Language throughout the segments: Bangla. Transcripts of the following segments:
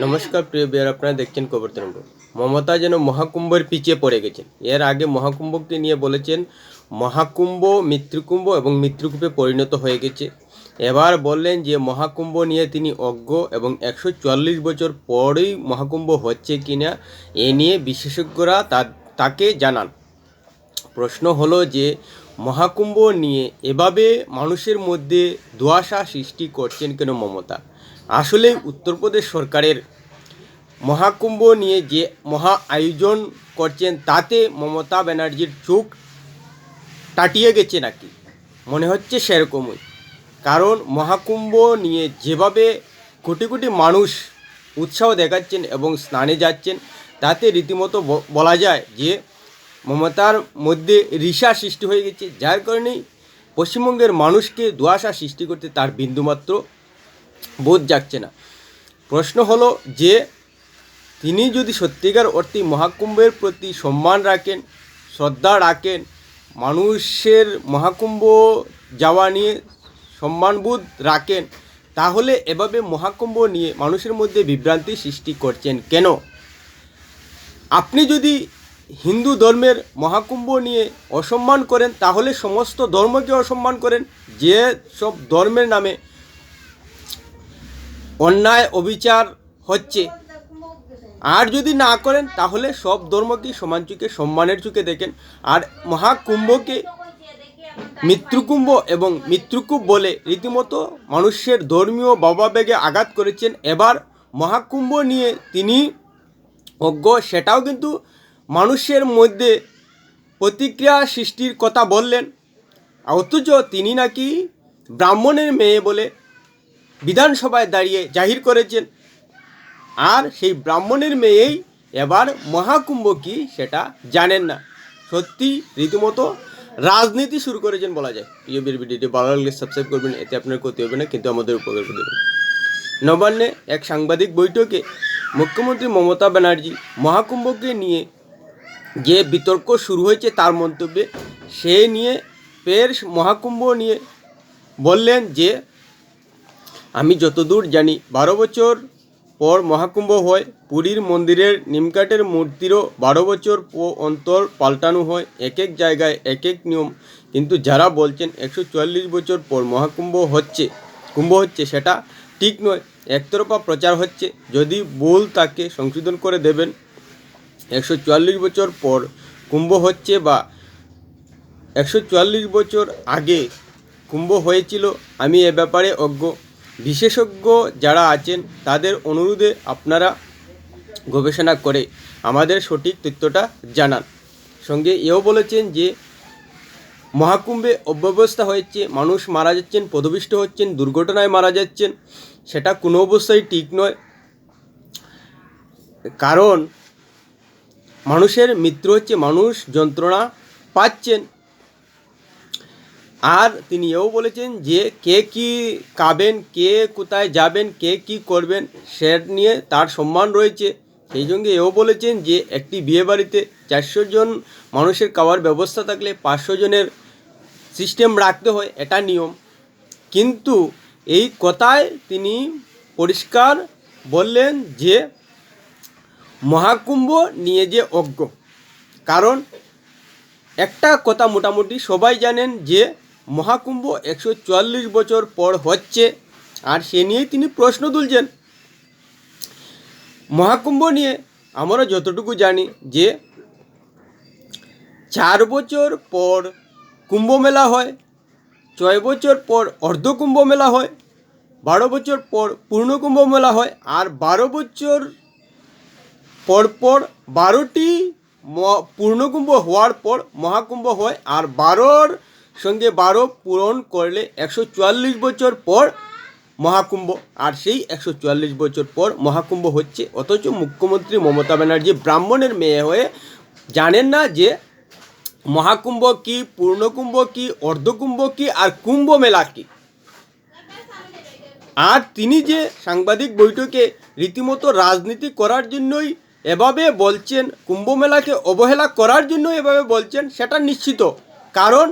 নমস্কার, প্রিয় বিয়ার, আপনারা দেখছেন খবর তরঙ্গ। মমতা যেন মহাকুম্ভের পিছিয়ে পড়ে গেছেন। এর আগে মহাকুম্ভকে নিয়ে বলেছেন, মহাকুম্ভ মৃত্যুকুম্ভ এবং মৃত্যুকুম্ভে পরিণত হয়ে গেছে। এবার বললেন যে, মহাকুম্ভ নিয়ে তিনি অজ্ঞ এবং একশো চুয়াল্লিশ বছর পরেই মহাকুম্ভ হচ্ছে কিনা এ নিয়ে বিশেষজ্ঞরা তাকে জানান। প্রশ্ন হলো যে, মহাকুম্ভ নিয়ে এভাবে মানুষের মধ্যে দুয়াশা সৃষ্টি করছেন কেন মমতা? আসলে উত্তরপ্রদেশ সরকারের মহাকুম্ভ নিয়ে যে মহা আয়োজন করছেন, তাতে মমতা ব্যানার্জির চোখ টাটিয়ে গেছে নাকি? মনে হচ্ছে সেরকমই। কারণ মহাকুম্ভ নিয়ে যেভাবে কোটি কোটি মানুষ উৎসাহ দেখাচ্ছেন এবং স্নানে যাচ্ছেন, তাতে রীতিমতো বলা যায় যে মমতার মধ্যে রিসা সৃষ্টি হয়ে গেছে। যার কারণেই পশ্চিমবঙ্গের মানুষকে দুয়াশা সৃষ্টি করতে তার বিন্দুমাত্র বোধ যাচ্ছে না। প্রশ্ন হলো যে, তিনি যদি সত্যিকার অর্থে মহাকুম্ভের প্রতি সম্মান রাখেন, শ্রদ্ধা রাখেন, মানুষের মহাকুম্ভ যাওয়া নিয়ে সম্মানবোধ রাখেন, তাহলে এভাবে মহাকুম্ভ নিয়ে মানুষের মধ্যে বিভ্রান্তি সৃষ্টি করছেন কেন? আপনি যদি হিন্দু ধর্মের মহাকুম্ভ নিয়ে অসম্মান করেন, তাহলে সমস্ত ধর্মকে অসম্মান করেন, যে সব ধর্মের নামে অন্যায় অবিচার হচ্ছে। আর যদি না করেন, তাহলে সব ধর্মকেই সমান চোখে সম্মানের চোখে দেখেন। আর মহাকুম্ভকে মৃত্যুকুম্ভ এবং মৃত্যুকুম্ভ বলে রীতিমতো মানুষের ধর্মীয় ভাবাবেগে আঘাত করেছেন। এবার মহাকুম্ভ নিয়ে তিনি অজ্ঞ, সেটাও কিন্তু মানুষের মধ্যে প্রতিক্রিয়া সৃষ্টির কথা বললেন। অথচ তিনি নাকি ব্রাহ্মণের মেয়ে বলে বিধানসভায় দাঁড়িয়ে জাহির করেছেন। আর সেই ব্রাহ্মণের মেয়েই এবার মহাকুম্ভ কি সেটা জানেন না। সত্যি রীতিমতো রাজনীতি শুরু করেছেন বলা যায়। প্রিয় ভিডিওটি ভালো লাগলে সাবস্ক্রাইব করবেন, এতে আপনার ক্ষতি হবে না, কিন্তু আমাদের উপকার করে দেবেন নবান্নে এক সাংবাদিক বৈঠকে মুখ্যমন্ত্রী মমতা ব্যানার্জি মহাকুম্ভকে নিয়ে যে বিতর্ক শুরু হয়েছে তার মন্তব্যে, সে নিয়ে, ফের মহাকুম্ভ নিয়ে বললেন যে আমি যতদূর জানি, বারো বছর পর মহাকুম্ভ হয়, পুরীর মন্দিরের নিমকাঠের মূর্তিরও বারো বছর অন্তর পাল্টানো হয় এক এক জায়গায় এক এক নিয়ম। কিন্তু যারা বলছেন একশো চুয়াল্লিশ বছর পর মহাকুম্ভ হচ্ছে, কুম্ভ হচ্ছে, সেটা ঠিক নয়। একতরফা প্রচার হচ্ছে, যদি ভুল তাকে সংশোধন করে দেবেন। একশো চুয়াল্লিশ বছর পর কুম্ভ হচ্ছে বা একশো চুয়াল্লিশ বছর আগে কুম্ভ হয়েছিল, আমি এ ব্যাপারে অজ্ঞ। বিশেষজ্ঞ যারা আছেন, তাদের অনুরোধে আপনারা গবেষণা করে আমাদের সঠিক তথ্যটা জানান। সঙ্গে এও বলেছেন যে, মহাকুম্ভে অব্যবস্থা হয়েছে, মানুষ মারা যাচ্ছেন পদবিষ্ট হচ্ছেন, দুর্ঘটনায় মারা যাচ্ছেন, সেটা কোনো অবস্থায় ঠিক নয়। কারণ, মানুষের মৃত্যু হচ্ছে মানুষ, যন্ত্রণা পাচ্ছেন। আর তিনি এও বলেছেন যে কে কি খাবেন, কে কোথায় যাবেন, কে কি করবেন সে নিয়ে তার সম্মান রয়েছে। সেই সঙ্গে এও বলেছেন যে একটি বিয়েবাড়িতে চারশো জন মানুষের খাওয়ার ব্যবস্থা থাকলে পাঁচশো জনের সিস্টেম রাখতে হয়, এটা নিয়ম। কিন্তু এই কথায় তিনি পরিষ্কার বললেন যে মহাকুম্ভ নিয়ে যে অজ্ঞ। কারণ একটা কথা মোটামুটি সবাই জানেন যে মহাকুম্ভ একশো চুয়াল্লিশ বছর পর হচ্ছে, আর সে নিয়েই তিনি প্রশ্ন তুলছেন। মহাকুম্ভ নিয়ে আমরা যতটুকু জানি যে, চার বছর পর কুম্ভ মেলা হয়, ছয় বছর পর অর্ধকুম্ভ মেলা হয়, বারো বছর পর পূর্ণকুম্ভ মেলা হয়, আর বারো বছর পরপর বারোটি ম- পূর্ণকুম্ভ হওয়ার পর মহাকুম্ভ হয়, আর বারোর সঙ্গে বারো পূরণ করলে একশো চুয়াল্লিশ বছর পর মহাকুম্ভ। আর সেই একশো চুয়াল্লিশ বছর পর মহাকুম্ভ হচ্ছে। অথচ মুখ্যমন্ত্রী মমতা ব্যানার্জি ব্রাহ্মণের মেয়ে হয়ে জানেন না যে মহাকুম্ভ কি, পূর্ণকুম্ভ কি, অর্ধকুম্ভ কি, আর কুম্ভ মেলা কি। আর তিনি যে সাংবাদিক বৈঠকে রীতিমতো রাজনীতি করার জন্যই এভাবে বলছেন, কুম্ভ মেলাকে অবহেলা করার জন্য এভাবে বলছেন, সেটা নিশ্চিত। কারণ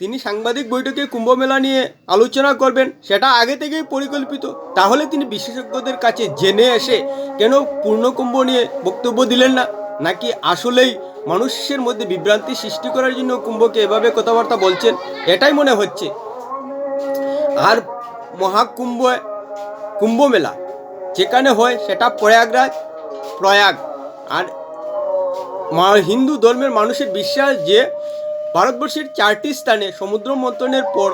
তিনি সাংবাদিক বৈঠকে কুম্ভ মেলা নিয়ে আলোচনা করবেন, সেটা আগে থেকেই পরিকল্পিত। তাহলে তিনি বিশেষজ্ঞদের কাছে জেনে এসে কেন পূর্ণকুম্ভ নিয়ে বক্তব্য দিলেন না? নাকি আসলেই মানুষের মধ্যে বিভ্রান্তি সৃষ্টি করার জন্য কুম্ভকে এভাবে কথাবার্তা বলছেন? এটাই মনে হচ্ছে। আর মহাকুম্ভ কুম্ভ মেলা যেখানে হয় সেটা প্রয়াগরাজ, প্রয়াগ। আর হিন্দু ধর্মের মানুষের বিশ্বাস যে ভারতবর্ষের চারটি স্থানে সমুদ্র মন্থনের পর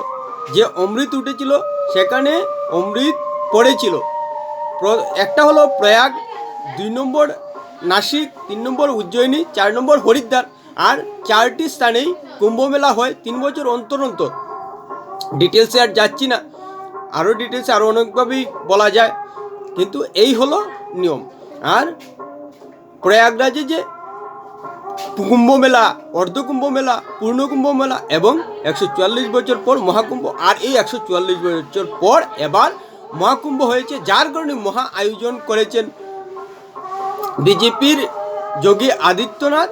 যে অমৃত উঠেছিল, সেখানে অমৃত পড়েছিল। একটা হলো প্রয়াগ, দুই নম্বর নাসিক, তিন নম্বর উজ্জয়িনী, চার নম্বর হরিদ্বার আর চারটি স্থানেই কুম্ভ মেলা হয় তিন বছর অন্তর অন্তর। ডিটেলসে আর যাচ্ছি না। আরও ডিটেলসে আরও অনেকভাবেই বলা যায়। কিন্তু এই হলো নিয়ম। আর প্রয়াগরাজে যে কুম্ভ মেলা অর্ধ কুম্ভ মেলা পূর্ণ কুম্ভ মেলা এবং একশো চুয়াল্লিশ বছর পর মহাকুম্ভ। আর এই একশো চুয়াল্লিশ বছর পর এবার মহাকুম্ভ হয়েছে, যার কারণে মহা আয়োজন করেছেন বিজেপির যোগী আদিত্যনাথ।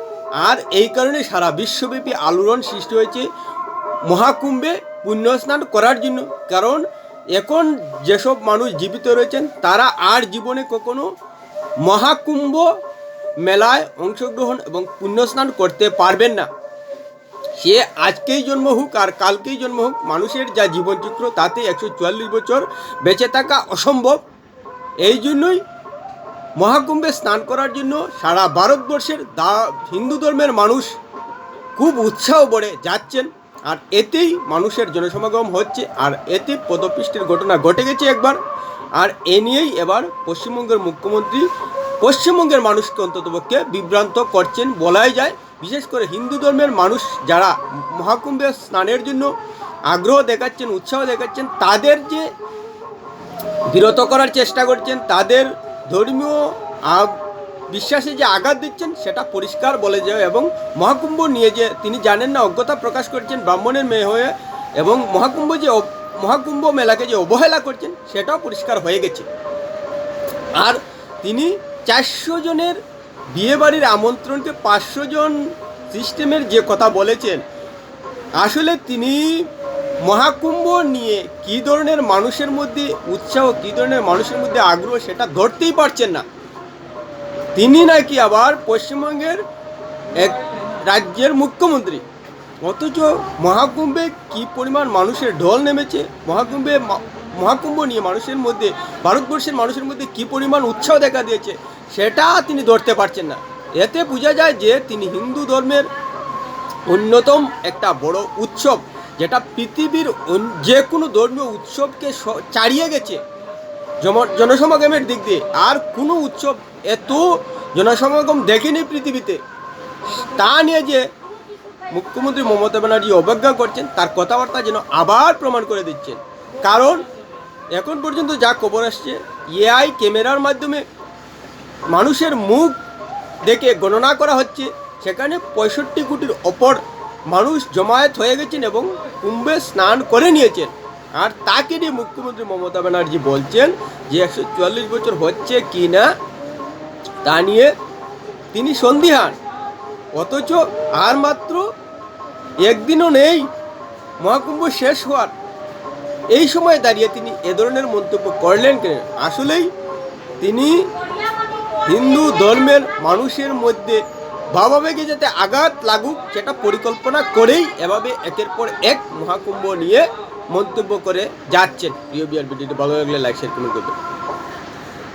আর এই কারণে সারা বিশ্বব্যাপী আলোড়ন সৃষ্টি হয়েছে মহাকুম্ভে পুণ্যস্নান করার জন্য। কারণ এখন যেসব মানুষ জীবিত রয়েছেন, তারা আর জীবনে কখনো মহাকুম্ভ মেলায় অংশগ্রহণ এবং পুণ্যস্নান করতে পারবেন না। সে আজকেই জন্ম হোক আর কালকেই জন্ম হোক, মানুষের যা জীবনচক্র তাতে একশো চুয়াল্লিশ বছর বেঁচে থাকা অসম্ভব। এই জন্যই মহাকুম্ভে স্নান করার জন্য সারা ভারতবর্ষের দা, হিন্দু ধর্মের মানুষ খুব উৎসাহ বড়ে যাচ্ছেন। আর এতেই মানুষের জনসমাগম হচ্ছে আর এতে পদপৃষ্ঠের ঘটনা ঘটে গেছে একবার। আর এ নিয়েই এবার পশ্চিমবঙ্গের মুখ্যমন্ত্রী পশ্চিমবঙ্গের মানুষকে অন্ততপক্ষে বিভ্রান্ত করছেন বলাই যায়। বিশেষ করে হিন্দু ধর্মের মানুষ যারা মহাকুম্ভে স্নানের জন্য আগ্রহ দেখাচ্ছেন, উৎসাহ দেখাচ্ছেন, তাদের যে বিরত করার চেষ্টা করছেন, তাদের ধর্মীয় বিশ্বাসে যে আঘাত দিচ্ছেন, সেটা পরিষ্কার বলে যায় এবং মহাকুম্ভ নিয়ে যে তিনি জানেন না, অজ্ঞতা প্রকাশ করছেন, ব্রাহ্মণের মেয়ে হয়ে এবং মহাকুম্ভ যে মহাকুম্ভ মেলাকে যে অবহেলা করছেন, সেটাও পরিষ্কার হয়ে গেছে। আর তিনি চারশো জনের বিয়েবাড়ির আমন্ত্রণকে পাঁচশো জন সিস্টেমের যে কথা বলেছেন, আসলে তিনি মহাকুম্ভ নিয়ে কী ধরনের মানুষের মধ্যে উৎসাহ, কী ধরনের মানুষের মধ্যে আগ্রহ সেটা ধরতেই পারছেন না। তিনি নাকি আবার পশ্চিমবঙ্গের এক রাজ্যের মুখ্যমন্ত্রী। অথচ মহাকুম্ভে কী পরিমাণ মানুষের ঢল নেমেছে, মহাকুম্ভে মহাকুম্ভ নিয়ে মানুষের মধ্যে, ভারতবর্ষের মানুষের মধ্যে কী পরিমাণ উৎসাহ দেখা দিয়েছে সেটা তিনি ধরতে পারছেন না। এতে বোঝা যায় যে তিনি হিন্দু ধর্মের অন্যতম একটা বড় উৎসব, যেটা পৃথিবীর যে কোনো ধর্মীয় উৎসবকে ছাড়িয়ে গেছে জনসমাগমের দিক দিয়ে। আর কোনো উৎসব এত জনসমাগম দেখেনি পৃথিবীতে। তা নিয়ে যে মুখ্যমন্ত্রী মমতা ব্যানার্জি অবজ্ঞা করছেন, তার কথাবার্তা যেন আবার প্রমাণ করে দিচ্ছেন। কারণ এখন পর্যন্ত যা খবর আসছে, এআই ক্যামেরার মাধ্যমে মানুষের মুখ দেখে গণনা করা হচ্ছে। সেখানে পঁয়ষট্টি কোটির ওপর মানুষ জমায়েত হয়ে গেছেন এবং কুম্ভে স্নান করে নিয়েছেন। আর তাকে নিয়ে মুখ্যমন্ত্রী মমতা ব্যানার্জি বলছেন যে একশো চুয়াল্লিশ বছর হচ্ছে কি না তা নিয়ে তিনি সন্দিহান। অথচ আর মাত্র একদিনও নেই মহাকুম্ভ শেষ হওয়ার। এই সময় দাঁড়িয়ে তিনি এ ধরনের মন্তব্য করলেন কেন? আসলেই তিনি হিন্দু ধর্মের মানুষের মধ্যে ভাবাবেগে যাতে আঘাত লাগুক, সেটা পরিকল্পনা করেই এভাবে একের পর এক মহাকুম্ভ নিয়ে মন্তব্য করে যাচ্ছেন। প্রিয় বিআর ভিডিওটি ভালো লাগলে লাইক শেয়ার কমেন্ট করবেন।